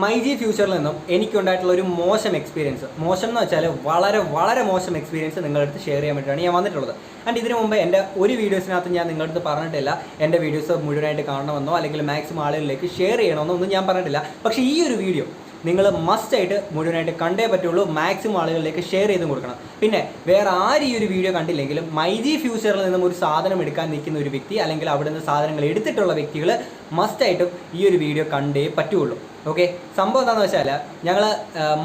My G ഫ്യൂച്ചറിൽ നിന്നും എനിക്കുണ്ടായിട്ടുള്ള ഒരു മോശം എക്സ്പീരിയൻസ് മോശം എന്ന് വെച്ചാൽ വളരെ വളരെ മോശം എക്സ്പീരിയൻസ് നിങ്ങളുടെ അടുത്ത് ഷെയർ ചെയ്യാൻ വേണ്ടിയിട്ടാണ് ഞാൻ വന്നിട്ടുള്ളത്. ആൻഡ് ഇതിനു മുമ്പ് എന്റെ ഒരു വീഡിയോസിനകത്ത് ഞാൻ നിങ്ങളുടെ അടുത്ത് പറഞ്ഞിട്ടില്ല. എന്റെ വീഡിയോസ് മുഴുവനായിട്ട് കാണണമെന്നോ അല്ലെങ്കിൽ മാക്സിമം ആളുകളിലേക്ക് ഷെയർ ചെയ്യണമെന്നോ ഒന്നും ഞാൻ പറഞ്ഞിട്ടില്ല. പക്ഷേ ഈ ഒരു വീഡിയോ നിങ്ങൾ മസ്റ്റ് ആയിട്ട് മുഴുവനായിട്ട് കണ്ടേ പറ്റുള്ളൂ. മാക്സിമം ആളുകളിലേക്ക് ഷെയർ ചെയ്തും കൊടുക്കണം. പിന്നെ വേറെ ആരും ഈ ഒരു വീഡിയോ കണ്ടില്ലെങ്കിലും മൈജി ഫ്യൂച്ചറിൽ നിന്നും ഒരു സാധനം എടുക്കാൻ നിൽക്കുന്ന ഒരു വ്യക്തി അല്ലെങ്കിൽ അവിടെ നിന്ന് സാധനങ്ങൾ എടുത്തിട്ടുള്ള വ്യക്തികൾ മസ്റ്റ് ആയിട്ടും ഈ ഒരു വീഡിയോ കണ്ടേ പറ്റുള്ളൂ. ഓക്കെ സംഭവം എന്താണെന്ന് വെച്ചാൽ ഞങ്ങൾ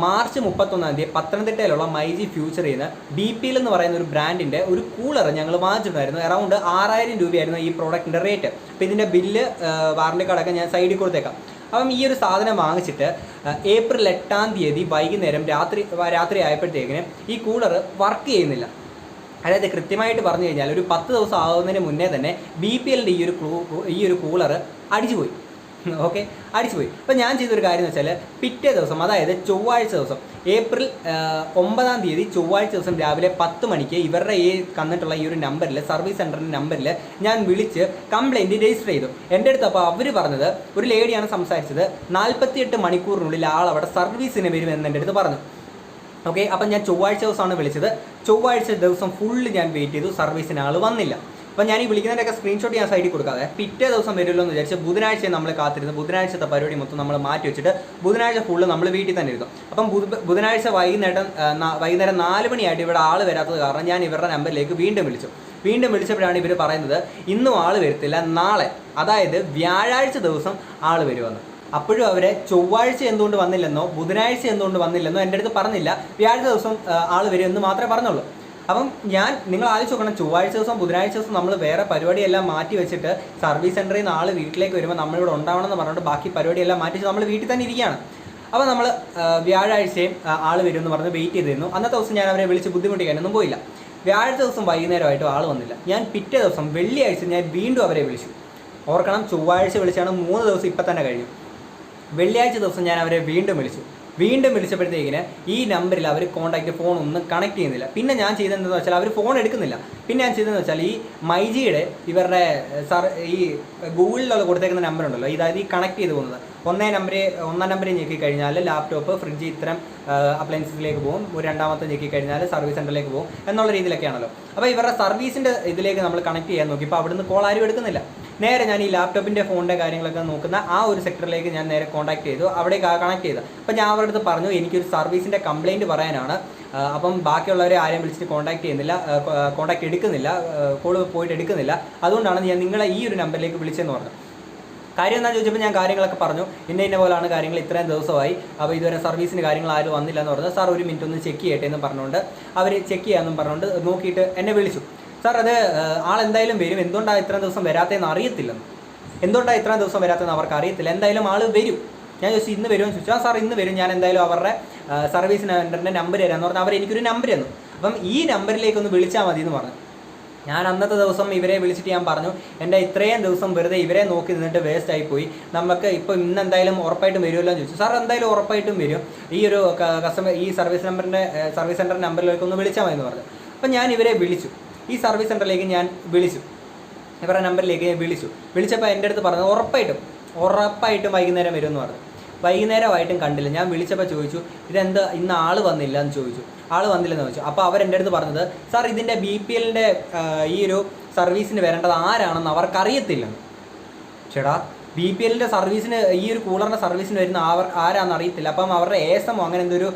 മാർച്ച് മുപ്പത്തൊന്നാം തീയതി പത്തനംതിട്ടയിലുള്ള മൈജി ഫ്യൂച്ചറിൽ നിന്ന് ബി പി എൽ എന്ന് പറയുന്ന ഒരു ബ്രാൻഡിന്റെ ഒരു കൂളർ ഞങ്ങൾ വാങ്ങിച്ചിട്ടുണ്ടായിരുന്നു. അറൗണ്ട് ആറായിരം രൂപയായിരുന്നു ഈ പ്രോഡക്റ്റിന്റെ റേറ്റ് അപ്പോൾ ഇതിന്റെ ബില്ല് വാറണ്ടി കാർഡൊക്കെ ഞാൻ സൈഡിൽ കൊടുത്തേക്കാം. അപ്പം ഈ ഒരു സാധനം വാങ്ങിച്ചിട്ട് ഏപ്രിൽ എട്ടാം തീയതി വൈകുന്നേരം രാത്രി രാത്രി ആയപ്പോഴത്തേക്കിന് ഈ കൂളർ വർക്ക് ചെയ്യുന്നില്ല. അതായത് കൃത്യമായിട്ട് പറഞ്ഞു കഴിഞ്ഞാൽ ഒരു പത്ത് ദിവസം ആകുന്നതിന് മുന്നേ തന്നെ ബി പി എല്ലിന്റെ ഈ ഒരു ഈ ഒരു കൂളർ അടിച്ചുപോയി. ഓക്കെ? അടിച്ചുപോയി. അപ്പോൾ ഞാൻ ചെയ്തൊരു കാര്യം എന്ന് വെച്ചാൽ പിറ്റേ ദിവസം അതായത് ചൊവ്വാഴ്ച ദിവസം ഏപ്രിൽ ഒമ്പതാം തീയതി ചൊവ്വാഴ്ച ദിവസം രാവിലെ പത്ത് മണിക്ക് ഇവരുടെ ഈ തന്നിട്ടുള്ള ഈ ഒരു നമ്പറിൽ സർവീസ് സെന്ററിന്റെ നമ്പറിൽ ഞാൻ വിളിച്ച് കംപ്ലയിന്റ് രജിസ്റ്റർ ചെയ്തു. എന്റെ അടുത്ത് അപ്പോൾ അവർ പറഞ്ഞത് ഒരു ലേഡിയാണ് സംസാരിച്ചത് നാൽപ്പത്തിയെട്ട് മണിക്കൂറിനുള്ളിൽ ആൾ അവിടെ സർവീസിന് വരുമെന്ന് എന്റെ അടുത്ത് പറഞ്ഞു. ഓക്കെ അപ്പം ഞാൻ ചൊവ്വാഴ്ച ദിവസമാണ് വിളിച്ചത്. ചൊവ്വാഴ്ച ദിവസം ഫുള്ള് ഞാൻ വെയിറ്റ് ചെയ്തു സർവീസിന് ആൾ വന്നില്ല. അപ്പം ഞാൻ ഈ വിളിക്കുന്നതിന്റെയൊക്കെ സ്ക്രീൻഷോട്ട് ഞാൻ സൈഡിൽ കൊടുക്കാതെ പിറ്റേ ദിവസം വരുമല്ലോ എന്ന് വിചാരിച്ച് ബുധനാഴ്ച നമ്മൾ കാത്തിരുന്നു ബുധനാഴ്ചത്തെ പരിപാടി മൊത്തം നമ്മൾ മാറ്റി വെച്ചിട്ട് ബുധനാഴ്ച ഫുള്ള് നമ്മൾ വീട്ടിൽ തന്നെ ഇരുന്നു. അപ്പം ബുധനാഴ്ച വൈകുന്നേരം വൈകുന്നേരം നാല് മണിയായിട്ട് ഇവിടെ ആൾ വരാത്തത് കാരണം ഞാൻ ഇവരുടെ നമ്പറിലേക്ക് വീണ്ടും വിളിച്ചു. വീണ്ടും വിളിച്ചപ്പോഴാണ് ഇവർ പറയുന്നത് ഇന്നും ആൾ വരത്തില്ല നാളെ. അതായത് വ്യാഴാഴ്ച ദിവസം ആൾ വരുമെന്ന്. അപ്പോഴും അവരെ ചൊവ്വാഴ്ച എന്തുകൊണ്ട് വന്നില്ലെന്നോ ബുധനാഴ്ച എന്തുകൊണ്ട് വന്നില്ലെന്നോ എന്റെ അടുത്ത് പറഞ്ഞില്ല. വ്യാഴാഴ്ച ദിവസം ആൾ വരുമെന്ന് മാത്രമേ പറഞ്ഞുള്ളൂ. അപ്പം ഞാൻ നിങ്ങൾ ആലോചിച്ച് നോക്കണം. ചൊവ്വാഴ്ച ദിവസം ബുധനാഴ്ച ദിവസം നമ്മൾ വേറെ പരിപാടിയെല്ലാം മാറ്റി വെച്ചിട്ട് സർവീസ് സെന്ററിൽ നിന്ന് ആൾ വീട്ടിലേക്ക് വരുമ്പോൾ നമ്മളിവിടെ ഉണ്ടാവണം എന്ന് പറഞ്ഞിട്ട് ബാക്കി പരിപാടിയെല്ലാം മാറ്റി നമ്മൾ വീട്ടിൽ തന്നെ ഇരിക്കുകയാണ്. അപ്പോൾ നമ്മൾ വ്യാഴാഴ്ചയും ആൾ വരും എന്ന് പറഞ്ഞ് വെയിറ്റ് ചെയ്തിരുന്നു. അന്നത്തെ ദിവസം ഞാൻ അവരെ വിളിച്ച് ബുദ്ധിമുട്ടിക്കാനൊന്നും പോയില്ല. വ്യാഴാഴ്ച ദിവസം വൈകുന്നേരമായിട്ടും ആൾ വന്നില്ല. ഞാൻ പിറ്റേ ദിവസം വെള്ളിയാഴ്ച ഞാൻ വീണ്ടും അവരെ വിളിച്ചു. ഓർക്കണം ചൊവ്വാഴ്ച വിളിച്ചാണ് മൂന്ന് ദിവസം ഇപ്പം തന്നെ കഴിഞ്ഞു. വെള്ളിയാഴ്ച ദിവസം ഞാൻ അവരെ വീണ്ടും വിളിച്ചു. വീണ്ടും വിളിച്ചപ്പോഴത്തേക്കിന് ഈ നമ്പറിൽ അവർ കോൺടാക്ട് ഫോൺ ഒന്നും കണക്ട് ചെയ്യുന്നില്ല. പിന്നെ ഞാൻ ചെയ്തതെന്ന് വെച്ചാൽ അവർ ഫോൺ എടുക്കുന്നില്ല. പിന്നെ ഞാൻ ചെയ്തതെന്ന് വെച്ചാൽ ഈ മൈജിയുടെ ഇവരുടെ സർ ഈ ഗൂഗിളിലുള്ള കൊടുത്തേക്കുന്ന നമ്പർ ഉണ്ടല്ലോ. ഇതായത് ഈ കണക്ട് ചെയ്ത് പോകുന്നത്. ഒന്നേ നമ്പർ ഒന്നാം നമ്പർ ഞെക്കി കഴിഞ്ഞാൽ ലാപ്ടോപ്പ് ഫ്രിഡ്ജ് ഇത്തരം അപ്ലയൻസിലേക്ക് പോകും. ഒരു രണ്ടാമത്തെ ഞെക്കി കഴിഞ്ഞാൽ സർവീസ് സെന്ററിലേക്ക് പോകും. എന്നുള്ള രീതിയിലൊക്കെയാണല്ലോ. അപ്പോൾ ഇവരുടെ സർവീസിന്റെ ഇതിലേക്ക് നമ്മൾ കണക്ട് ചെയ്യാൻ നോക്കി. ഇപ്പോൾ അവിടുന്ന് കോൾ ആരും എടുക്കുന്നില്ല. നേരെ ഞാൻ ഈ ലാപ്ടോപ്പിന്റെ ഫോണിന്റെ കാര്യങ്ങളൊക്കെ നോക്കുന്ന ആ ഒരു സെക്ടറിലേക്ക് ഞാൻ നേരെ കോൺടാക്ട് ചെയ്തു. അവിടേക്ക് കണക്ട് ചെയ്തു അപ്പോൾ ഞാൻ അവരുടെ അടുത്ത് പറഞ്ഞു എനിക്കൊരു സർവീസിന്റെ കംപ്ലയിന്റ് പറയാനാണ്. അപ്പം ബാക്കിയുള്ളവരെ ആരെയും വിളിച്ചിട്ട് കോൺടാക്ട് ചെയ്യുന്നില്ല. കോൺടാക്ട് എടുക്കുന്നില്ല. കോൾ പോയിട്ട് എടുക്കുന്നില്ല. അതുകൊണ്ടാണ് ഞാൻ നിങ്ങളെ ഈ ഒരു നമ്പറിലേക്ക് വിളിച്ചതെന്ന് പറഞ്ഞു കാര്യം എന്താണെന്ന് ചോദിച്ചപ്പോൾ ഞാൻ കാര്യങ്ങളൊക്കെ പറഞ്ഞു. ഇന്ന ഇന്ന പോലാണ് കാര്യങ്ങൾ ഇത്രയും ദിവസമായി. അപ്പോൾ ഇതുവരെ സർവീസിന് കാര്യങ്ങൾ ആരും വന്നില്ല എന്ന് പറഞ്ഞു. സാർ ഒരു മിനിറ്റ് ഒന്ന് ചെക്ക് ചെയ്യട്ടെ എന്ന് പറഞ്ഞുകൊണ്ട് അവർ ചെക്ക് ചെയ്യാമെന്നും പറഞ്ഞുകൊണ്ട് നോക്കിയിട്ട് എന്നെ വിളിച്ചു. സാർ അത് ആൾ എന്തായാലും വരും. എന്തുകൊണ്ടാണ് ഇത്രയും ദിവസം വരാത്തതെന്ന് അറിയത്തില്ലെന്ന്. എന്തുകൊണ്ടാണ് ഇത്രയും ദിവസം വരാത്തതെന്ന് അവർക്ക് അറിയത്തില്ല. എന്തായാലും ആൾ വരും. ഞാൻ ചോദിച്ചു ഇന്ന് വരുമെന്ന് ചോദിച്ചു. ആ സാർ ഇന്ന് വരും. ഞാൻ എന്തായാലും അവരുടെ സർവീസ് സെന്ററിന്റെ നമ്പർ തരാമെന്ന് പറഞ്ഞാൽ അവർ എനിക്കൊരു നമ്പർ തന്നു. അപ്പം ഈ നമ്പറിലേക്ക് ഒന്ന് വിളിച്ചാൽ മതി എന്ന് പറഞ്ഞു. ഞാൻ അന്നത്തെ ദിവസം ഇവരെ വിളിച്ചിട്ട് ഞാൻ പറഞ്ഞു എന്റെ ഇത്രയും ദിവസം വെറുതെ ഇവരെ നോക്കി നിന്നിട്ട് വേസ്റ്റ് ആയിപ്പോയി നമുക്ക് ഇപ്പോൾ ഇന്ന് എന്തായാലും ഉറപ്പായിട്ടും വരുമല്ലോ എന്ന് ചോദിച്ചു. സാർ എന്തായാലും ഉറപ്പായിട്ടും വരും. ഈ ഒരു കസ്റ്റമർ ഈ സർവീസ് നമ്പറിന്റെ സർവീസ് സെന്റർ നമ്പറിലേക്ക് ഒന്ന് വിളിച്ചാൽ മതി എന്ന് പറഞ്ഞു. അപ്പം ഞാൻ ഇവരെ വിളിച്ചു. ഈ സർവീസ് സെന്ററിലേക്ക് ഞാൻ വിളിച്ചു. ഇവരുടെ നമ്പറിലേക്ക് ഞാൻ വിളിച്ചു. വിളിച്ചപ്പോൾ എന്റെ അടുത്ത് പറഞ്ഞു ഉറപ്പായിട്ടും ഉറപ്പായിട്ടും വൈകുന്നേരം വരുമെന്ന് പറഞ്ഞു. വൈകുന്നേരമായിട്ടും കണ്ടില്ല. ഞാൻ വിളിച്ചപ്പോൾ ചോദിച്ചു ഇതെന്ത് ഇന്ന് ആൾ വന്നില്ല എന്ന് ചോദിച്ചു. ആൾ വന്നില്ലെന്ന് ചോദിച്ചു. അപ്പോൾ അവരെന്റെ അടുത്ത് പറഞ്ഞത് സാർ ഇതിന്റെ ബി പി എല്ലിന്റെ ഈ ഒരു സർവീസിന് വരേണ്ടത് ആരാണെന്ന് അവർക്കറിയത്തില്ലെന്ന്. ചേടാ ബി പി എല്ലിന്റെ സർവീസിന് ഈ ഒരു കൂളറിന്റെ സർവീസിന് വരുന്ന അവർ ആരാന്ന് അറിയത്തില്ല. അപ്പം അവരുടെ ഏസമോ അങ്ങനെ എന്തൊരു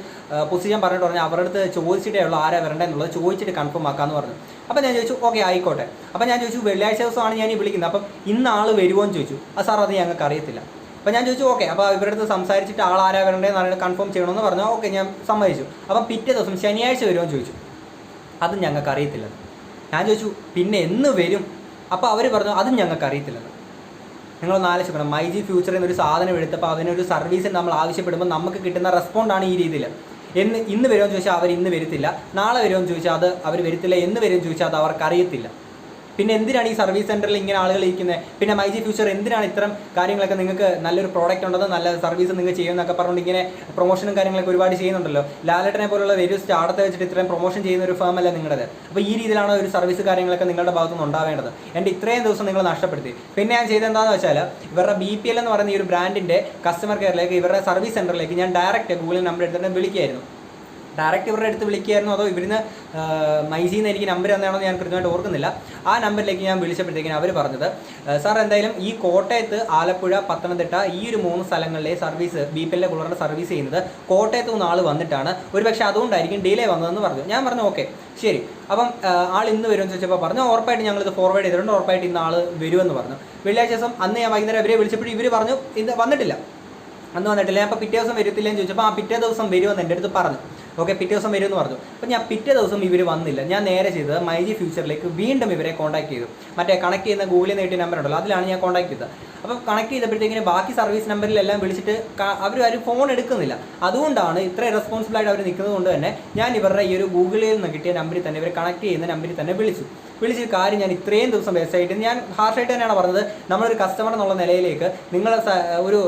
പൊസിഷൻ പറഞ്ഞിട്ട് പറഞ്ഞാൽ അവരുടെ അടുത്ത് ചോദിച്ചിട്ടേ ഉള്ളൂ ആരാ വരേണ്ടതെന്നുള്ളത് ചോദിച്ചിട്ട് കൺഫേം ആക്കാമെന്ന് പറഞ്ഞു. അപ്പം ഞാൻ ചോദിച്ചു ഓക്കെ ആയിക്കോട്ടെ. അപ്പം ഞാൻ ചോദിച്ചു വെള്ളിയാഴ്ച ദിവസമാണ് ഞാൻ ഈ വിളിക്കുന്നത്. അപ്പം ഇന്ന് ആൾ വരുമോ എന്ന് ചോദിച്ചു. ആ സാർ അത് ഞങ്ങൾക്ക് അറിയത്തില്ല. അപ്പം ഞാൻ ചോദിച്ചു ഓക്കെ. അപ്പോൾ ഇവരുടെ അടുത്ത് സംസാരിച്ചിട്ട് ആൾ ആരാ വരേണ്ടതെന്ന് അറിയാൻ കൺഫേം ചെയ്യണമെന്ന് പറഞ്ഞാൽ ഓക്കെ ഞാൻ സമ്മതിച്ചു. അപ്പം പിറ്റേ ദിവസം ശനിയാഴ്ച വരുമോ എന്ന് ചോദിച്ചു. അത് ഞങ്ങൾക്ക് അറിയത്തില്ല. ഞാൻ ചോദിച്ചു പിന്നെ എന്ന് വരും? അപ്പോൾ അവർ പറഞ്ഞു അതും ഞങ്ങൾക്ക് അറിയത്തില്ലെന്ന് നിങ്ങളൊന്ന് ആലോചിക്കണം മൈ ജി ഫ്യൂച്ചർ എന്നൊരു സാധനം എടുത്തപ്പോൾ അതിനൊരു സർവീസ് നമ്മൾ ആവശ്യപ്പെടുമ്പോൾ നമുക്ക് കിട്ടുന്ന റെസ്പോണ്ടാണ് ഈ രീതിയിൽ. എന്ന് ഇന്ന് വരുമെന്ന് ചോദിച്ചാൽ അവർ ഇന്ന് വരത്തില്ല. നാളെ വരുമെന്ന് ചോദിച്ചാൽ അത് അവർ വരത്തില്ല. എന്ന് വരുമെന്ന് ചോദിച്ചാൽ അത് അവർക്ക് അറിയത്തില്ല. പിന്നെ എന്തിനാണ് ഈ സർവീസ് സെന്ററിൽ ഇങ്ങനെ ആളുകൾ ഇരിക്കുന്നത്? പിന്നെ മൈ ജി ഫ്യൂച്ചർ എന്തിനാണ് ഇത്തരം കാര്യങ്ങളൊക്കെ നിങ്ങൾക്ക് നല്ലൊരു പ്രോഡക്റ്റ് ഉണ്ടെന്ന് നല്ല സർവീസ് നിങ്ങൾ ചെയ്യുമെന്നൊക്കെ പറഞ്ഞുകൊണ്ട് ഇങ്ങനെ പ്രൊമോഷനും കാര്യങ്ങളൊക്കെ ഒരുപാട് ചെയ്യുന്നുണ്ടല്ലോ. ലാലേട്ടനെ പോലുള്ള വലിയ സ്റ്റാർട്ടത്തെ വെച്ചിട്ട് ഇത്രയും പ്രൊമോഷൻ ചെയ്യുന്ന ഒരു ഫേം അല്ല നിങ്ങളുടേത് അപ്പോൾ ഈ രീതിയിലാണ് ഒരു സർവീസ് കാര്യങ്ങളൊക്കെ നിങ്ങളുടെ ഭാഗത്തുനിന്ന് ഉണ്ടാവേണ്ടത്. എന്റെ ഇത്രയും ദിവസം നിങ്ങൾ നഷ്ടപ്പെടുത്തി. പിന്നെ ഞാൻ ചെയ്തത് എന്താണെന്ന് വെച്ചാൽ ഇവരുടെ ബി പി എൽ എന്ന് പറയുന്ന ഈ ഒരു ബ്രാൻഡിന്റെ കസ്റ്റമർ കെയറിലേക്ക് ഇവരുടെ സർവീസ് സെന്ററിലേക്ക് ഞാൻ ഡയറക്റ്റ് ഗൂഗിൾ നമ്പർ എടുത്തിട്ട് വിളിക്കുകയായിരുന്നു. ഡയറക്റ്റ് ഇവരുടെ അടുത്ത് വിളിക്കുകയായിരുന്നു അതോ ഇവിടുന്ന് മൈസീന്ന് എനിക്ക് നമ്പർ തന്നെയാണോ ഞാൻ കൃത്യമായിട്ട് ഓർക്കുന്നില്ല. ആ നമ്പറിലേക്ക് ഞാൻ വിളിച്ചപ്പോഴത്തേക്കിനും അവർ പറഞ്ഞത്. സാർ എന്തായാലും ഈ കോട്ടയത്ത് ആലപ്പുഴ പത്തനംതിട്ട ഈ ഒരു മൂന്ന് സ്ഥലങ്ങളിലെ സർവീസ് ബി പി സർവീസ് ചെയ്യുന്നത് കോട്ടയത്ത് നിന്ന് ആൾ വന്നിട്ടാണ്. ഒരു പക്ഷേ അതുകൊണ്ടായിരിക്കും ഡിലേ വന്നതെന്ന് പറഞ്ഞു. ഞാൻ പറഞ്ഞു ഓക്കെ ശരി. അപ്പം ആൾ ഇന്ന് വരുമെന്ന് ചോദിച്ചപ്പോൾ പറഞ്ഞു ഉറപ്പായിട്ട് ഇത് ഫോർവേഡ് ചെയ്തിട്ടുണ്ട്. ഉറപ്പായിട്ട് ഇന്ന് ആൾ വരുമെന്ന് പറഞ്ഞു. വെള്ളിയാഴ്ച ദിവസം അന്ന് ഞാൻ വൈകുന്നേരം അവരെ വിളിച്ചപ്പോഴും ഇവർ പറഞ്ഞു ഇത് വന്നിട്ടില്ല. അന്ന് വന്നിട്ടില്ല. ഞാൻ അപ്പോൾ പിറ്റേ ദിവസം വരത്തില്ലെന്ന് ചോദിച്ചപ്പോൾ ആ പിറ്റേ ദിവസം വരുമെന്ന് എന്റെ അടുത്ത് പറഞ്ഞു. ഓക്കെ പിറ്റേ ദിവസം വരുമെന്ന് പറഞ്ഞു. അപ്പോൾ ഞാൻ പിറ്റേ ദിവസം ഇവർ വന്നില്ല. ഞാൻ നേരെ ചെയ്തത് മൈജി ഫ്യൂച്ചറിലേക്ക് വീണ്ടും ഇവരെ കോൺടാക്ട് ചെയ്തു. മറ്റേ കണക്ട് ചെയ്യുന്ന ഗൂഗിളിൽ നേട്ടിയ നമ്പർ ഉണ്ടല്ലോ അതിലാണ് ഞാൻ കോൺടാക്ട് ചെയ്തത്. അപ്പോൾ കണക്ട് ചെയ്തപ്പോഴത്തേക്കിന് ബാക്കി സർവീസ് നമ്പറിലെല്ലാം വിളിച്ചിട്ട് അവർ ആരും ഫോൺ എടുക്കുന്നില്ല. അതുകൊണ്ടാണ് ഇത്ര റെസ്പോൺസിബിൾ ആയിട്ട് അവർ നിൽക്കുന്നത് കൊണ്ട് തന്നെ ഞാൻ ഇവരുടെ ഈ ഒരു ഗൂഗിളിൽ നിന്ന് കിട്ടിയ നമ്പറിൽ തന്നെ ഇവരെ കണക്ട് ചെയ്യുന്ന നമ്പറിൽ തന്നെ വിളിച്ചു. വിളിച്ചൊരു കാര്യം ഞാൻ ഇത്രയും ദിവസം വേസ്റ്റായിട്ട് ഞാൻ ഹാർഷായിട്ട് തന്നെയാണ് പറഞ്ഞത്. നമ്മളൊരു കസ്റ്റമർ എന്നുള്ള നിലയിലേക്ക് നിങ്ങൾ ഒരു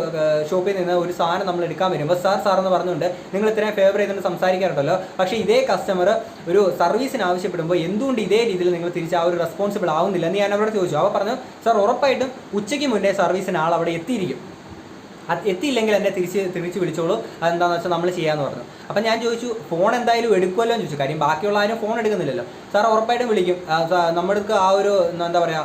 ഷോപ്പിൽ നിന്ന് ഒരു സാധനം നമ്മൾ എടുക്കാൻ വരുമ്പോൾ സാർ സാർ എന്ന് പറഞ്ഞുകൊണ്ട് നിങ്ങൾ ഇത്രയും ഫേവർ ചെയ്തുകൊണ്ട് സംസാരിക്കാറുണ്ടല്ലോ. പക്ഷേ ഇതേ കസ്റ്റമർ ഒരു സർവീസിന് ആവശ്യപ്പെടുമ്പോൾ എന്തുകൊണ്ട് ഇതേ രീതിയിൽ നിങ്ങൾ തിരിച്ച് ആ ഒരു റെസ്പോൺസിബിൾ ആവുന്നില്ല എന്ന് ഞാൻ അവരോട് ചോദിച്ചു. അവ പറഞ്ഞു സർ ഉറപ്പായിട്ടും ഉച്ചയ്ക്ക് മുന്നേ സർവീസിന് ആൾ അവിടെ എത്തിയിരിക്കും. എത്തിയില്ലെങ്കിൽ എന്നെ തിരിച്ച് തിരിച്ച് വിളിച്ചോളൂ. അതെന്താണെന്ന് വെച്ചാൽ നമ്മൾ ചെയ്യാമെന്ന് പറഞ്ഞു. അപ്പം ഞാൻ ചോദിച്ചു ഫോൺ എന്തായാലും എടുക്കുമല്ലോ എന്ന് ചോദിച്ചു. കാര്യം ബാക്കിയുള്ള ആരും ഫോൺ എടുക്കുന്നില്ലല്ലോ. സാർ ഉറപ്പായിട്ടും വിളിക്കും. നമ്മൾക്ക് ആ ഒരു എന്താ പറയുക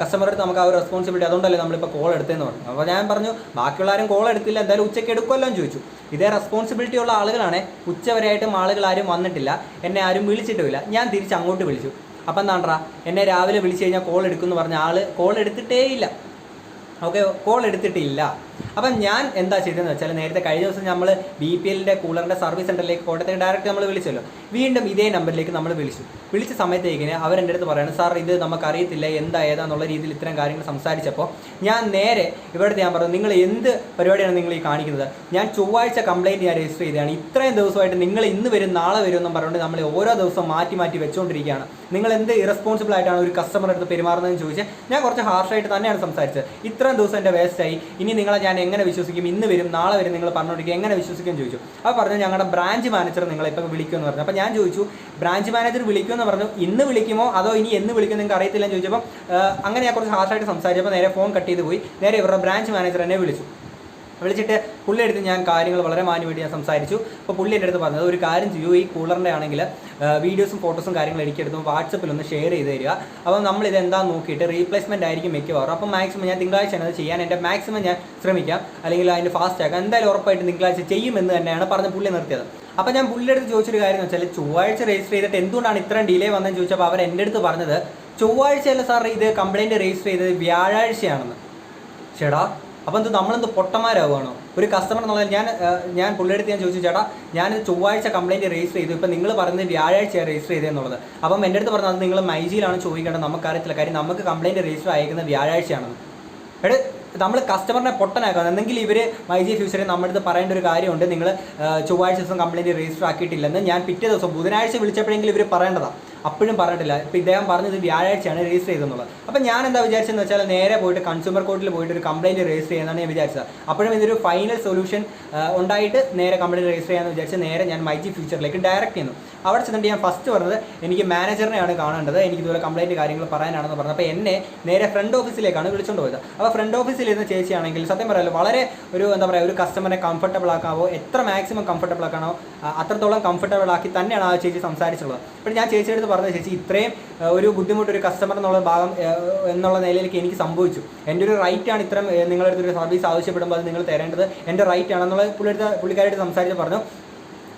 കസ്റ്റമറുടെ നമുക്ക് ആ ഒരു റെസ്പോൺസിബിലിറ്റി അതുകൊണ്ടല്ലേ നമ്മളിപ്പോൾ കോൾ എടുത്തതെന്ന് പറഞ്ഞു. അപ്പോൾ ഞാൻ പറഞ്ഞു ബാക്കിയുള്ള ആരും കോൾ എടുത്തില്ല എന്തായാലും ഉച്ചയ്ക്ക് എടുക്കുമല്ലോ എന്ന് ചോദിച്ചു. ഇതേ റെസ്പോൺസിബിലിറ്റി ഉള്ള ആളുകളാണ്. ഉച്ചവരെയായിട്ടും ആളുകൾ ആരും വന്നിട്ടില്ല. എന്നെ ആരും വിളിച്ചിട്ടുമില്ല. ഞാൻ തിരിച്ച് അങ്ങോട്ട് വിളിച്ചു. അപ്പം എന്താണ്ടാ എന്നെ രാവിലെ വിളിച്ചു കഴിഞ്ഞാൽ കോൾ എടുക്കുമെന്ന് പറഞ്ഞ ആൾ കോൾ എടുത്തിട്ടേ ഇല്ല ഓക്കെ കോൾ എടുത്തിട്ടില്ല. അപ്പം ഞാൻ എന്താ ചെയ്തതെന്ന് വെച്ചാൽ നേരത്തെ കഴിഞ്ഞ ദിവസം നമ്മൾ ബി പി എല്ലിന്റെ കൂളറിന്റെ സർവീസ് സെന്ററിലേക്ക് കോട്ടയത്തേക്ക് ഡയറക്റ്റ് നമ്മൾ വിളിച്ചല്ലോ. വീണ്ടും ഇതേ നമ്പറിലേക്ക് നമ്മൾ വിളിച്ചു. വിളിച്ച സമയത്തേക്കിന് അവരെന്റെ അടുത്ത് പറയുന്നത് സാർ ഇത് നമുക്കറിയത്തില്ല എന്താ ഏതാന്നുള്ള രീതിയിൽ ഇത്തരം കാര്യങ്ങൾ സംസാരിച്ചപ്പോൾ ഞാൻ നേരെ ഇവരുടെ ഞാൻ പറഞ്ഞു നിങ്ങൾ എന്ത് പരിപാടിയാണ് നിങ്ങൾ ഈ കാണിക്കുന്നത്? ഞാൻ ചൊവ്വാഴ്ച കംപ്ലയിന്റ് ഞാൻ രജിസ്റ്റർ ചെയ്തതാണ്. ഇത്രയും ദിവസമായിട്ട് നിങ്ങൾ ഇന്ന് വരും നാളെ വരും എന്നും പറഞ്ഞുകൊണ്ട് നമ്മൾ ഓരോ ദിവസം മാറ്റി മാറ്റി വെച്ചുകൊണ്ടിരിക്കുകയാണ് നിങ്ങൾ എന്ത് ഇറസ്പോൺസിബിൾ ആയിട്ടാണ് ഒരു കസ്റ്റമർ അടുത്ത് പെരുമാറുന്നതെന്ന് ചോദിച്ച് ഞാൻ കുറച്ച് ഹാർഷായിട്ട് തന്നെയാണ് സംസാരിച്ചത്. ഇത്രയും ദിവസം എന്റെ വേസ്റ്റായി ഇനി നിങ്ങളെ എങ്ങനെ വിശ്വസിക്കും? ഇന്ന് വരും നാളെ വരും നിങ്ങൾ പറഞ്ഞുകൊണ്ടിരിക്കും എങ്ങനെ വിശ്വസിക്കും ചോദിച്ചു. അപ്പോൾ പറഞ്ഞു ഞങ്ങളുടെ ബ്രാഞ്ച് മാനേജർ നിങ്ങളെ ഇപ്പോൾ വിളിക്കുമെന്ന് പറഞ്ഞു. അപ്പോൾ ഞാൻ ചോദിച്ചു ബ്രാഞ്ച് മാനേജർ വിളിക്കുമെന്ന് പറഞ്ഞു. ഇന്ന് വിളിക്കുമോ? അതോ ഇനി എന്ന് വിളിക്കും നിങ്ങൾക്ക് അറിയത്തില്ലെന്ന് ചോദിച്ചപ്പോൾ അങ്ങനെ ഞാൻ കുറച്ച് ഹാർഷായിട്ട് സംസാരിച്ചപ്പോൾ നേരെ ഫോൺ കട്ട് ചെയ്ത് പോയി. നേരെ ഇവരുടെ ബ്രാഞ്ച് മാനേജർ എന്നെ വിളിച്ചു. വിളിച്ചിട്ട് പുള്ളി എടുത്ത് ഞാൻ കാര്യങ്ങൾ വളരെ മാന്യമായിട്ട് ഞാൻ സംസാരിച്ചു. അപ്പോൾ പുള്ളി എന്റെ അടുത്ത് പറഞ്ഞത് ഒരു കാര്യം ചെയ്യൂ ഈ കൂളറിന്റെ ആണെങ്കിൽ വീഡിയോസും ഫോട്ടോസും കാര്യങ്ങൾ എനിക്കെടുത്ത് വാട്സപ്പിൽ ഒന്ന് ഷെയർ ചെയ്ത് തരിക. അപ്പോൾ നമ്മൾ ഇത് എന്താ നോക്കിയിട്ട് റീപ്ലേസ്മെന്റ് ആയിരിക്കും മിക്കവാറും. അപ്പോൾ മാക്സിമം ഞാൻ തിങ്കളാഴ്ച അത് ചെയ്യാൻ. എന്റെ മാക്സിമം ഞാൻ ശ്രമിക്കാം. അല്ലെങ്കിൽ അതിന്റെ ഫാസ്റ്റ് ആക്കാം. എന്തായാലും ഉറപ്പായിട്ട് തിങ്കളാഴ്ച ചെയ്യുമെന്ന് തന്നെയാണ് പറഞ്ഞ് പുള്ളി നിർത്തിയത്. അപ്പോൾ ഞാൻ പുള്ളിയുടെ അടുത്ത് ചോദിച്ചൊരു കാര്യം എന്ന് വെച്ചാൽ ചൊവ്വാഴ്ച രജിസ്റ്റർ ചെയ്തിട്ട് എന്തുകൊണ്ടാണ് ഇത്രയും ഡിലേ വന്നതെന്ന് ചോദിച്ചപ്പോൾ അവർ എന്റെ അടുത്ത് പറഞ്ഞത് ചൊവ്വാഴ്ചയല്ല സാർ ഇത് കംപ്ലയിന്റ് രജിസ്റ്റർ ചെയ്തത് വ്യാഴാഴ്ചയാണെന്ന്. ചേടാ അപ്പം എന്ത് നമ്മളെന്ത് പൊട്ടന്മാരാവുകയാണോ? ഒരു കസ്റ്റമർ എന്നുള്ളത് ഞാൻ ഞാൻ പുള്ളിയെടുത്ത് ഞാൻ ചോദിച്ചു ചേട്ടാ ഞാൻ ചൊവ്വാഴ്ച കംപ്ലയിന്റ് രജിസ്റ്റർ ചെയ്തു. ഇപ്പം നിങ്ങൾ പറയുന്നത് വ്യാഴാഴ്ച രജിസ്റ്റർ ചെയ്തതെന്നുള്ളത് അപ്പം എന്റെ അടുത്ത് പറഞ്ഞത് നിങ്ങൾ മൈജിയിലാണ് ചോദിക്കേണ്ടത്. നമുക്കറിയത്തില്ല. കാര്യം നമുക്ക് കംപ്ലയിന്റ് രജിസ്റ്റർ അയക്കുന്നത് വ്യാഴാഴ്ചയാണെന്ന്. എടേ നമ്മൾ കസ്റ്റമറിനെ പൊട്ടനാക്കാം എന്തെങ്കിൽ ഇവർ മൈജി ഫ്യൂച്ചറിൽ നമ്മുടെ അടുത്ത് പറയേണ്ട ഒരു കാര്യമുണ്ട്. നിങ്ങൾ ചൊവ്വാഴ്ച ദിവസം കംപ്ലയിന്റ് രജിസ്റ്റർ ആക്കിയിട്ടില്ലെന്ന് ഞാൻ പിറ്റേ ദിവസം ബുധനാഴ്ച വിളിച്ചപ്പോഴെങ്കിലും ഇവർ പറയേണ്ടതാണ് അപ്പോഴും പറഞ്ഞിട്ടില്ല. ഇപ്പം ഇദ്ദേഹം പറഞ്ഞത് വ്യാഴാഴ്ചയാണ് രജിസ്റ്റർ ചെയ്തെന്നുള്ളത് അപ്പം ഞാൻ എന്താ വിചാരിച്ചതെന്ന് വെച്ചാൽ നേരെ പോയിട്ട് കൺസ്യൂമർ കോർട്ടിൽ പോയിട്ട് ഒരു കംപ്ലയിന്റ് രജിസ്റ്റർ ചെയ്യാനാണ് ഞാൻ വിചാരിച്ചത്. അപ്പോഴും ഇതൊരു ഫൈനൽ സൊല്യൂഷൻ ഉണ്ടായിട്ട് നേരെ കംപ്ലയിന്റ് രജിസ്റ്റർ ചെയ്യാമെന്ന് വിചാരിച്ച് നേരെ ഞാൻ മൈജി ഫ്യൂച്ചറിലേക്ക് ഡയറക്റ്റ് ചെയ്യുന്നു അവിടെ ചെന്നിട്ട് ഞാൻ ഫസ്റ്റ് പറഞ്ഞത് എനിക്ക് മാനേജറിനെയാണ് കാണേണ്ടത് എനിക്ക് ഇതുപോലെ കംപ്ലയിന്റ് കാര്യങ്ങൾ പറയാനാണെന്ന് പറഞ്ഞത്. അപ്പോൾ എന്നെ നേരെ ഫ്രണ്ട് ഓഫീസിലേക്കാണ് വിളിച്ചുകൊണ്ട് പോയത്. അപ്പോൾ ഫ്രണ്ട് ഓഫീസിൽ ഇരുന്ന ചേച്ചിയാണെങ്കിൽ സത്യം പറയാമല്ലോ വളരെ ഒരു എന്താ പറയുക ഒരു കസ്റ്റമറെ കംഫർട്ടബിൾ ആക്കാവോ എത്ര മാക്സിമം കംഫർട്ടബിൾ ആക്കാനോ അത്രത്തോളം കംഫർട്ടബിൾ ആക്കി തന്നെയാണ് ആ ചേച്ചി സംസാരിച്ചുള്ളത് അപ്പോൾ ഞാൻ ചേച്ചിയുടെ അടുത്ത് പറഞ്ഞ ചേച്ചി ഇത്രയും ഒരു ബുദ്ധിമുട്ട് ഒരു കസ്റ്റമർ എന്നുള്ള ഭാഗം എന്നുള്ള നിലയിലേക്ക് എനിക്ക് സംഭവിച്ചു. എന്റെ ഒരു റൈറ്റ് ആണ് ഇത്രയും നിങ്ങളുടെ അടുത്തൊരു സർവീസ് ആവശ്യപ്പെടുമ്പോൾ അത് നിങ്ങൾ തരേണ്ടത് എന്റെ റൈറ്റ് ആണെന്നുള്ള പുള്ളിയുടെ പുള്ളിക്കാരായിട്ട് സംസാരിച്ച് പറഞ്ഞു.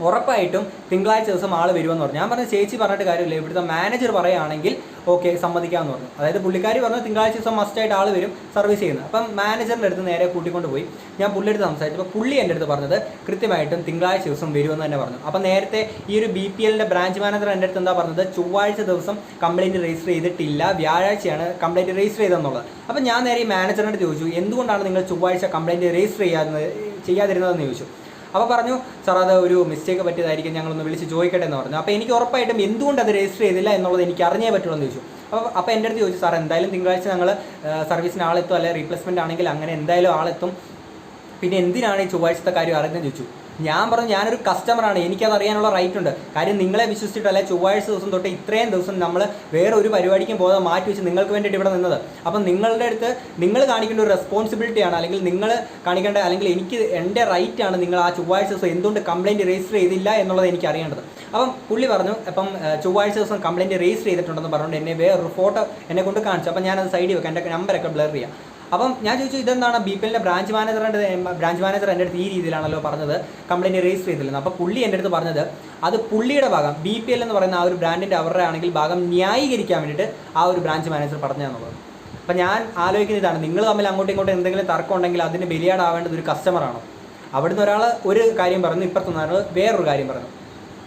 ഉറപ്പായിട്ടും തിങ്കളാഴ്ച ദിവസം ആൾ വരുമെന്ന് പറഞ്ഞു. ഞാൻ പറഞ്ഞ ചേച്ചി പറഞ്ഞിട്ട് കാര്യമില്ല. ഇവിടുത്തെ മാനേജർ പറയുകയാണെങ്കിൽ ഓക്കെ സമ്മതിക്കാമെന്ന് പറഞ്ഞു. അതായത് പുള്ളിക്കാരി പറഞ്ഞു തിങ്കളാഴ്ച ദിവസം മസ്റ്റായിട്ട് ആൾ വരും സർവീസ് ചെയ്യുന്നത് അപ്പം മാനേജറിന്റെ അടുത്ത് നേരെ കൂട്ടിക്കൊണ്ട് പോയി. ഞാൻ പുള്ളിയെടുത്ത് സംസാരിച്ചു. സംസാരിച്ചപ്പോൾ പുള്ളി എന്റെ അടുത്ത് പറഞ്ഞത് കൃത്യമായിട്ടും തിങ്കളാഴ്ച ദിവസം വരുമെന്ന് തന്നെ പറഞ്ഞു. അപ്പം നേരത്തെ ഈ ഒരു ബി പി എല്ലിന്റെ ബ്രാഞ്ച് മാനേജർ എന്റെ അടുത്ത് എന്താ പറഞ്ഞത്? ചൊവ്വാഴ്ച ദിവസം കംപ്ലയിന്റ് രജിസ്റ്റർ ചെയ്തിട്ടില്ല. വ്യാഴാഴ്ചയാണ് കംപ്ലയിന്റ് രജിസ്റ്റർ ചെയ്തതെന്നുള്ളത്. അപ്പം ഞാൻ നേരെ ഈ മാനേജറിനോട് ചോദിച്ചു എന്തുകൊണ്ടാണ് നിങ്ങൾ ചൊവ്വാഴ്ച കംപ്ലയിന്റ് രജിസ്റ്റർ ചെയ്യാതെ ചെയ്യാതിരുന്നതെന്ന് ചോദിച്ചു. അപ്പോൾ പറഞ്ഞു സാർ അത് ഒരു മിസ്റ്റേക്ക് പറ്റിയതായിരിക്കും ഞങ്ങളൊന്ന് വിളിച്ച് ചോദിക്കട്ടെ എന്ന് പറഞ്ഞു. അപ്പോൾ എനിക്ക് ഉറപ്പായിട്ടും എന്തുകൊണ്ട് അത് രജിസ്റ്റർ ചെയ്തില്ല എന്നുള്ളത് എനിക്ക് അറിഞ്ഞേ പറ്റുള്ളൂ എന്ന് ചോദിച്ചു. അപ്പോൾ അപ്പോൾ എന്റെ അടുത്ത് ചോദിച്ചു സാർ എന്തായാലും തിങ്കളാഴ്ച ഞങ്ങൾ സർവീസിന് ആളെത്തും അല്ലെങ്കിൽ റീപ്ലേസ്മെന്റ് ആണെങ്കിൽ അങ്ങനെ എന്തായാലും ആളെത്തും. പിന്നെ എന്തിനാണ് ഈ ചൊവ്വാഴ്ചത്തെ കാര്യം അറിയുന്നതെന്ന് ചോദിച്ചു. ഞാൻ പറഞ്ഞു ഞാനൊരു കസ്റ്റമറാണ് എനിക്കത് അറിയാനുള്ള റൈറ്റ് ഉണ്ട്. കാര്യം നിങ്ങളെ വിശ്വസിച്ചിട്ടല്ല ചൊവ്വാഴ്ച ദിവസം തൊട്ട് ഇത്രയും ദിവസം നമ്മൾ വേറെ ഒരു പരിപാടിക്കും പോകാതെ മാറ്റി വെച്ച് നിങ്ങൾക്ക് വേണ്ടിയിട്ട് ഇവിടെ നിന്നത്. അപ്പം നിങ്ങളുടെ അടുത്ത് നിങ്ങൾ കാണിക്കേണ്ട ഒരു റെസ്പോൺസിബിലിറ്റിയാണ് അല്ലെങ്കിൽ നിങ്ങൾ കാണിക്കേണ്ട അല്ലെങ്കിൽ എനിക്ക് എന്റെ റൈറ്റ് ആണ് നിങ്ങൾ ആ ചൊവ്വാഴ്ച ദിവസം എന്തുകൊണ്ട് കംപ്ലയിന്റ് രജിസ്റ്റർ ചെയ്തില്ല എന്നുള്ളത് എനിക്ക് അറിയേണ്ടത്. അപ്പം പുള്ളി പറഞ്ഞു അപ്പം ചൊവ്വാഴ്ച ദിവസം കംപ്ലയിന്റ് രജിസ്റ്റർ ചെയ്തിട്ടുണ്ടെന്ന് പറഞ്ഞുകൊണ്ട് എന്നെ വേറൊരു ഫോട്ടോ എന്നെ കൊണ്ട് കാണിച്ചു. അപ്പം ഞാനത് സൈഡിൽ വെക്കാം. എന്റെ നമ്പറൊക്കെ ബ്ലർ ചെയ്യാം. അപ്പം ഞാൻ ചോദിച്ചു ഇതെന്താണ്? ബി പി എല്ലിന്റെ ബ്രാഞ്ച് മാനേജറിന്റെ ബ്രാഞ്ച് മാനേജർ എന്റെ അടുത്ത് ഈ രീതിയിലാണല്ലോ പറഞ്ഞത്. കംപ്ലയിന്റ് രജിസ്റ്റർ ചെയ്തില്ലെന്ന് അപ്പോൾ പുള്ളി എന്റെ അടുത്ത് പറഞ്ഞത് അത് പുള്ളിയുടെ ഭാഗം ബി പി എൽ എന്ന് പറയുന്ന ആ ഒരു ബ്രാൻഡിന്റെ അവരുടെ ആണെങ്കിൽ ഭാഗം ന്യായീകരിക്കാൻ വേണ്ടിയിട്ട് ആ ഒരു ബ്രാഞ്ച് മാനേജർ പറഞ്ഞതെന്നുള്ളത് അപ്പം ഞാൻ ആലോചിക്കുന്ന ഇതാണ്. നിങ്ങൾ തമ്മിൽ അങ്ങോട്ടും ഇങ്ങോട്ടും എന്തെങ്കിലും തർക്കം ഉണ്ടെങ്കിൽ അതിന് ബലിയാടാവേണ്ടത് ഒരു കസ്റ്റമറാണോ അവിടുന്ന് ഒരാൾ ഒരു കാര്യം പറഞ്ഞു ഇപ്പുറത്തുനിന്ന് ഒരാൾ വേറൊരു കാര്യം പറഞ്ഞു.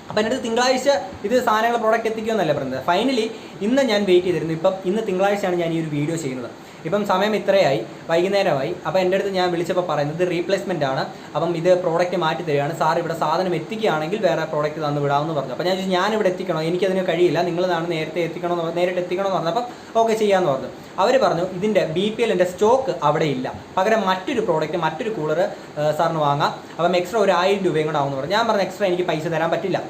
അപ്പം എന്റെ തിങ്കളാഴ്ച ഇത് സാധനങ്ങൾ പ്രോഡക്റ്റ് എത്തിക്കുമെന്നല്ല പറഞ്ഞത്. ഫൈനലി ഇന്ന് ഞാൻ വെയിറ്റ് ചെയ്തിരുന്നു. ഇപ്പം ഇന്ന് തിങ്കളാഴ്ചയാണ് ഞാൻ ഈ ഒരു വീഡിയോ ചെയ്യുന്നത്. ഇപ്പം സമയം ഇത്രയായി വൈകുന്നേരമായി. അപ്പോൾ എന്റെ അടുത്ത് ഞാൻ വിളിച്ചപ്പോൾ പറയുന്നത് റീപ്ലേസ്മെന്റ് ആണ്. അപ്പം ഇത് പ്രോഡക്റ്റ് മാറ്റി തരികയാണ്. സാർ ഇവിടെ സാധനം എത്തിക്കുകയാണെങ്കിൽ വേറെ പ്രോഡക്റ്റ് തന്നു വിടാമെന്ന് പറഞ്ഞു. അപ്പോൾ ഞാൻ ചോദിച്ചു ഞാൻ ഇവിടെ എത്തിക്കണോ? എനിക്കതിന് കഴിയില്ല. നിങ്ങളതാണ് നേരത്തെ എത്തിക്കണമെന്ന് നേരിട്ട് എത്തിക്കണമെന്ന് പറഞ്ഞു അപ്പം ഓക്കെ ചെയ്യാമെന്ന് പറഞ്ഞു. അവർ പറഞ്ഞു ഇതിന്റെ ബി പി എല്ലിന്റെ സ്റ്റോക്ക് അവിടെ ഇല്ല. പകരം മറ്റൊരു പ്രോഡക്റ്റ് മറ്റൊരു കൂളർ സാറിന് വാങ്ങാം. അപ്പം എക്സ്ട്രാ ഒരു ആയിരം രൂപയും കൂടെ ആവുമെന്ന് പറഞ്ഞു. ഞാൻ പറഞ്ഞു എക്സ്ട്രാ എനിക്ക് പൈസ തരാൻ പറ്റില്ല.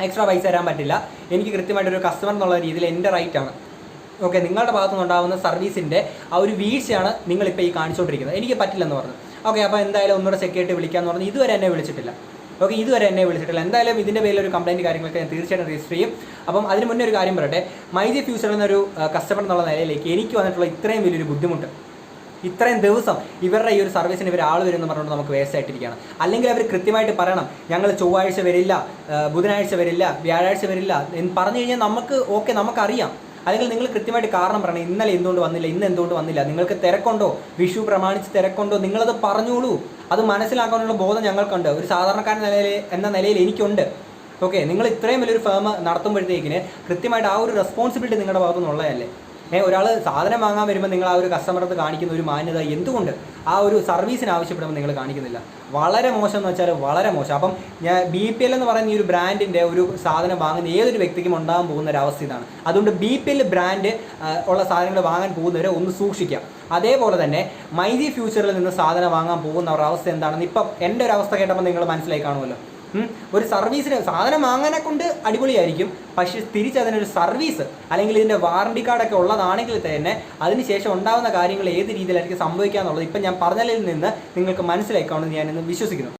എക്സ്ട്രാ പൈസ തരാൻ പറ്റില്ല. എനിക്ക് കൃത്യമായിട്ടൊരു കസ്റ്റമർ എന്നുള്ള രീതിയിൽ എന്റെ റൈറ്റാണ് ഓക്കെ നിങ്ങളുടെ ഭാഗത്തു നിന്നുണ്ടാകുന്ന സർവീസിന്റെ ആ ഒരു വീഴ്ചയാണ് നിങ്ങളിപ്പോൾ ഈ കാണിച്ചുകൊണ്ടിരിക്കുന്നത് എനിക്ക് പറ്റില്ലെന്ന് പറഞ്ഞു. ഓക്കെ അപ്പോൾ എന്തായാലും ഒന്നുകൂടെ സെക്യൂരിറ്റി വിളിക്കാമെന്ന് പറഞ്ഞു. ഇതുവരെ എന്നെ വിളിച്ചിട്ടില്ല. ഓക്കെ ഇതുവരെ എന്നെ വിളിച്ചിട്ടില്ല. എന്തായാലും ഇതിന്റെ പേരിൽ ഒരു കംപ്ലയിന്റ് കാര്യങ്ങളൊക്കെ ഞാൻ തീർച്ചയായിട്ടും രജിസ്റ്റർ ചെയ്യും. അപ്പം അതിന് മുന്നേ ഒരു കാര്യം പറയട്ടെ. മൈജി ഫ്യൂച്ചർ എന്നൊരു കസ്റ്റമർ എന്നുള്ള നിലയിലേക്ക് എനിക്ക് വന്നിട്ടുള്ള ഇത്രയും വലിയൊരു ബുദ്ധിമുട്ട്. ഇത്രയും ദിവസം ഇവരുടെ ഈ ഒരു സർവീസിന് ഇവർ ആൾ വരുമെന്ന് പറഞ്ഞുകൊണ്ട് നമുക്ക് വേസ്റ്റ് ആയിട്ടിരിക്കുകയാണ്. അല്ലെങ്കിൽ അവർ കൃത്യമായിട്ട് പറയണം ഞങ്ങൾ ചൊവ്വാഴ്ച വരില്ല ബുധനാഴ്ച വരില്ല വ്യാഴാഴ്ച വരില്ല. എന്ന് പറഞ്ഞു കഴിഞ്ഞാൽ നമുക്ക് ഓക്കെ നമുക്കറിയാം. അല്ലെങ്കിൽ നിങ്ങൾ കൃത്യമായിട്ട് കാരണം പറയണം ഇന്നലെ എന്തുകൊണ്ട് വന്നില്ല ഇന്ന് എന്തുകൊണ്ട് വന്നില്ല? നിങ്ങൾക്ക് തിരക്കുണ്ടോ? വിഷു പ്രമാണിച്ച് തിരക്കുണ്ടോ? നിങ്ങളത് പറഞ്ഞോളൂ. അത് മനസ്സിലാക്കാനുള്ള ബോധം ഞങ്ങൾക്കുണ്ട്. ഒരു സാധാരണക്കാരൻ നിലയിൽ എന്ന നിലയിൽ എനിക്കുണ്ട്. ഓക്കെ നിങ്ങൾ ഇത്രയും വലിയൊരു ഫേം നടത്തുമ്പോഴത്തേക്കിന് കൃത്യമായിട്ട് ആ ഒരു റെസ്പോൺസിബിലിറ്റി നിങ്ങളുടെ ഭാഗത്തു നിന്നുള്ളതല്ലേ ഒരാൾ സാധനം വാങ്ങാൻ വരുമ്പോൾ നിങ്ങൾ ആ ഒരു കസ്റ്റമർക്ക് കാണിക്കുന്ന ഒരു മാന്യത എന്തുകൊണ്ട്? ആ ഒരു സർവീസിന് ആവശ്യപ്പെടുമ്പോൾ നിങ്ങൾ കാണിക്കുന്നില്ല. വളരെ മോശം എന്ന് വെച്ചാൽ വളരെ മോശം. അപ്പം ഞാൻ ബി പി എൽ എന്ന് പറയുന്ന ഈ ഒരു ബ്രാൻഡിന്റെ ഒരു സാധനം വാങ്ങുന്ന ഏതൊരു വ്യക്തിക്കും ഉണ്ടാകാൻ പോകുന്ന ഒരു അവസ്ഥ ഇതാണ്. അതുകൊണ്ട് ബി പി എൽ ബ്രാൻഡ് ഉള്ള സാധനങ്ങൾ വാങ്ങാൻ പോകുന്നവരെ ഒന്ന് സൂക്ഷിക്കാം അതേപോലെ തന്നെ മൈജി ഫ്യൂച്ചറിൽ നിന്ന് സാധനം വാങ്ങാൻ പോകുന്ന ഒരു അവസ്ഥ എന്താണെന്ന് ഇപ്പം എന്റെ ഒരു അവസ്ഥ കേട്ടപ്പോൾ നിങ്ങൾ മനസ്സിലായി കാണുമല്ലോ. ഒരു സർവീസിന് സാധനം വാങ്ങാനെ കൊണ്ട് അടിപൊളിയായിരിക്കും. പക്ഷേ തിരിച്ച് അതിനൊരു സർവീസ് അല്ലെങ്കിൽ ഇതിന്റെ വാറണ്ടി കാർഡൊക്കെ ഉള്ളതാണെങ്കിൽ തന്നെ അതിനുശേഷം ഉണ്ടാകുന്ന കാര്യങ്ങൾ ഏത് രീതിയിലായിരിക്കും സംഭവിക്കുക എന്നുള്ളത് ഇപ്പം ഞാൻ പറഞ്ഞതിൽ നിന്ന് നിങ്ങൾക്ക് മനസ്സിലാക്കാമെന്ന് ഞാനിന്ന് വിശ്വസിക്കുന്നു.